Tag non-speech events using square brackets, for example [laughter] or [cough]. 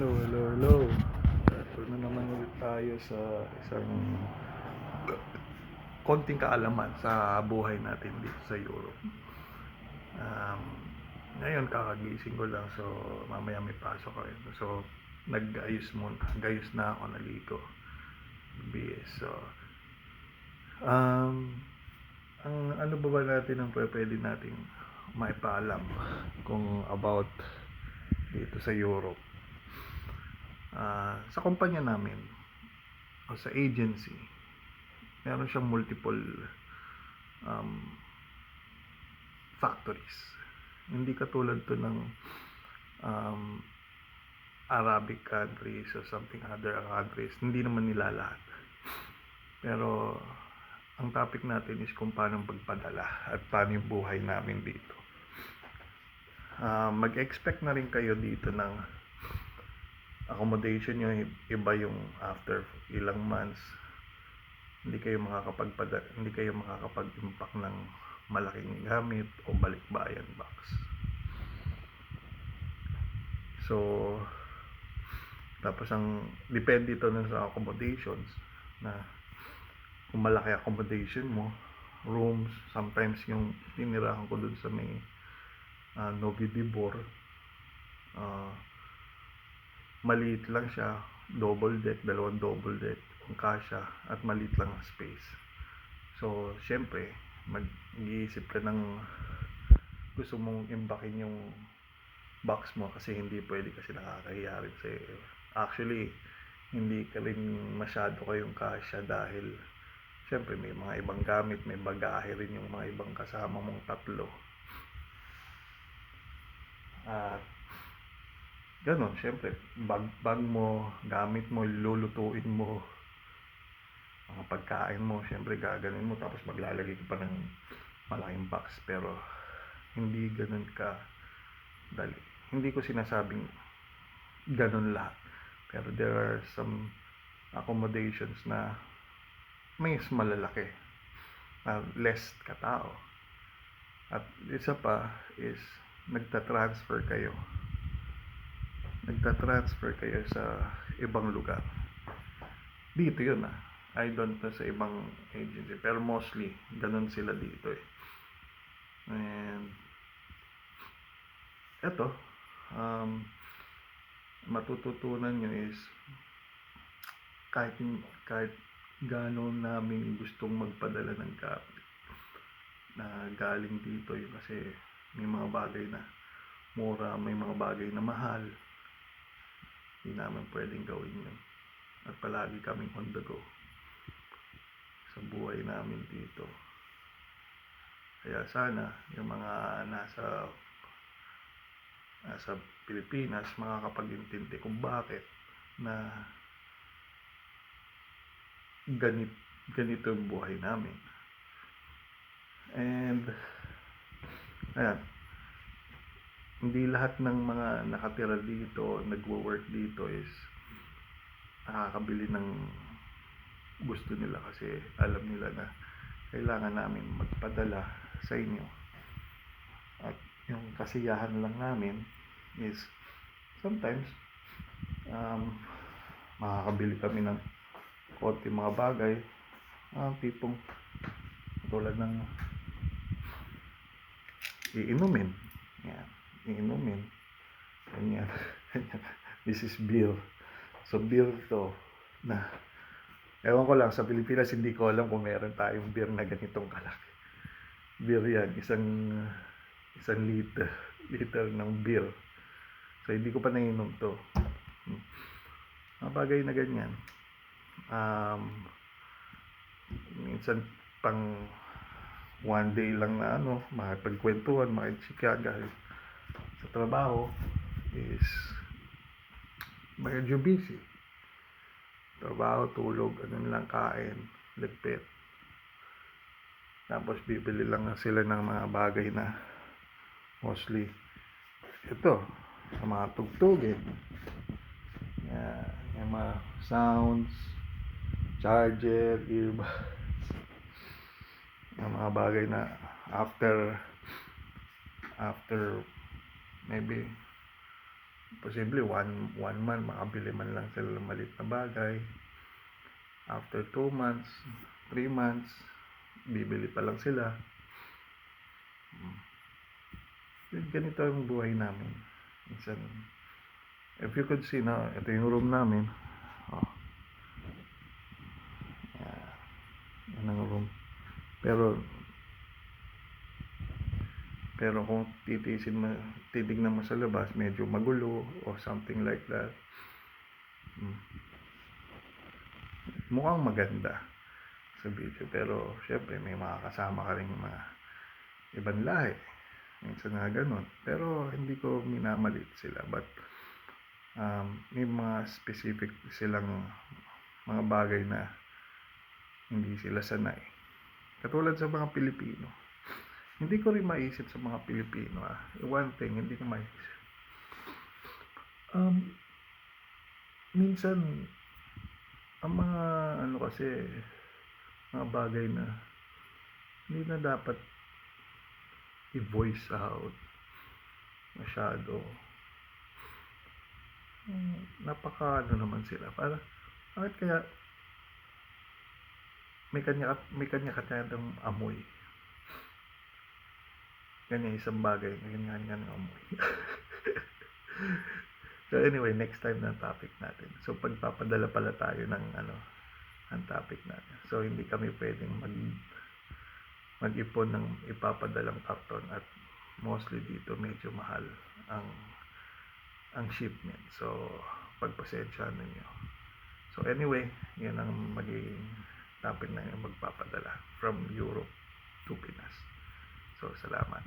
Hello, hello, hello. Ito na naman ulit tayo sa isang konting kaalaman sa buhay natin dito sa Europe. Um, ngayon kakagising ko lang so mamaya may pasok ko rin. So nag-ayos muna, gayos na ako naligo. BS. So um, ang ano ba ba natin ang pwede nating maipaalam kung about dito sa Europe. Ah, sa kumpanya namin o sa agency, meron siyang multiple um, factories. Hindi katulad to ng um, Arabic countries or something other countries. Hindi naman nila lahat. Pero ang topic natin is kung paano pagpadala at paano yung buhay namin dito. Ah, mag-expect na rin kayo dito ng accommodation nyo iba yung after ilang months. Hindi kayo makakapagpada hindi kayo makakapag-impact ng malaking gamit o balikbayan box. So tapos ang depende ito na sa accommodations na kung malaki accommodation mo rooms sometimes yung tinirahan ko dun sa may uh, Novi Dibor ah, maliit lang siya. Double deck dalawang double deck ang kasya at maliit lang ang space. So syempre mag-iisip ka ng gusto mong imbakin yung box mo kasi hindi pwede kasi nakakahiya rin sa actually hindi ka rin masyado kayong kasya dahil syempre may mga ibang gamit may bagahe rin yung mga ibang kasama mong tatlo. At Ganon, syempre, bag, bag mo, gamit mo, lulutuin mo, mga pagkain mo, syempre gaganin mo, tapos maglalagay ka pa ng malaking box, pero hindi ganon ka dali. Hindi ko sinasabing ganon lahat, pero there are some accommodations na mas malalaki, na less katao. At isa pa is nagta-transfer kayo nagta-transfer kayo sa ibang lugar. Dito yun ah. I don't know sa ibang agency. Pero mostly, ganun sila dito eh. And, eto, um, matututunan nyo is, kahit, kahit gano'n namin gustong magpadala ng gamit na galing dito yun kasi may mga bagay na mura, may mga bagay na mahal hindi namin pwedeng gawin yun. At palagi kaming on the go sa buhay namin dito. Kaya sana yung mga nasa nasa Pilipinas makakapag-intindi kung bakit na ganit, ganito yung buhay namin. And ayan, hindi lahat ng mga nakatira dito, nagwo-work dito is nakakabili ng gusto nila kasi alam nila na kailangan namin magpadala sa inyo. At yung kasiyahan lang namin is sometimes um, makakabili kami ng konti mga bagay uh, tipong tulad ng iinumin. Yan iinumin. Ganyan. [laughs] This is beer. So beer to na ewan ko lang sa Pilipinas hindi ko alam kung meron tayong beer na ganitong kalaki. Beer yan, isang isang liter, liter ng beer. So hindi ko pa nainom to. Hmm. Mga bagay na ganyan. Um, minsan pang one day lang na ano, makipagkwentuhan, makitsika dahil sa trabaho is medyo busy. Trabaho, tulog, ano lang kain, ligpit. Tapos bibili lang sila ng mga bagay na mostly ito, sa mga tugtugin. Yan, yung mga sounds, charger, earbuds. Yung mga bagay na after after maybe posible one, one month makabili man lang sila ng malit na bagay. After two months, three months, bibili pa lang sila. Hmm. Ganito ang buhay namin. Minsan, if you could see na, ito yung room namin. Oh. Yan ang room. Pero, pero kung titisin mo, titignan mo sa labas, medyo magulo or something like that. Hmm. Mukhang maganda sa video. Pero, syempre, may mga kasama ka rin mga ibang lahi. Minsan nga ganun. Pero, hindi ko minamalit sila. But, um, may mga specific silang mga bagay na hindi sila sanay. Katulad sa mga Pilipino. Hindi ko rin maisip sa mga Pilipino. Ah. One thing, hindi ko maisip. Um, minsan, ang mga ano kasi, mga bagay na hindi na dapat i-voice out masyado. Hmm, napaka ano naman sila. Para, bakit kaya may kanya may kanya kanyang amoy. Ganyan isang bagay, may kanya kanyang amoy. so anyway, next time na topic natin. So pagpapadala pala tayo ng ano, ang topic natin. So hindi kami pwedeng mag mag-ipon ng ipapadalang karton at mostly dito medyo mahal ang ang shipment. So pagpasensyahan ninyo. So anyway, yan ang magiging topic na yung magpapadala from Europe to Pinas. So salamat.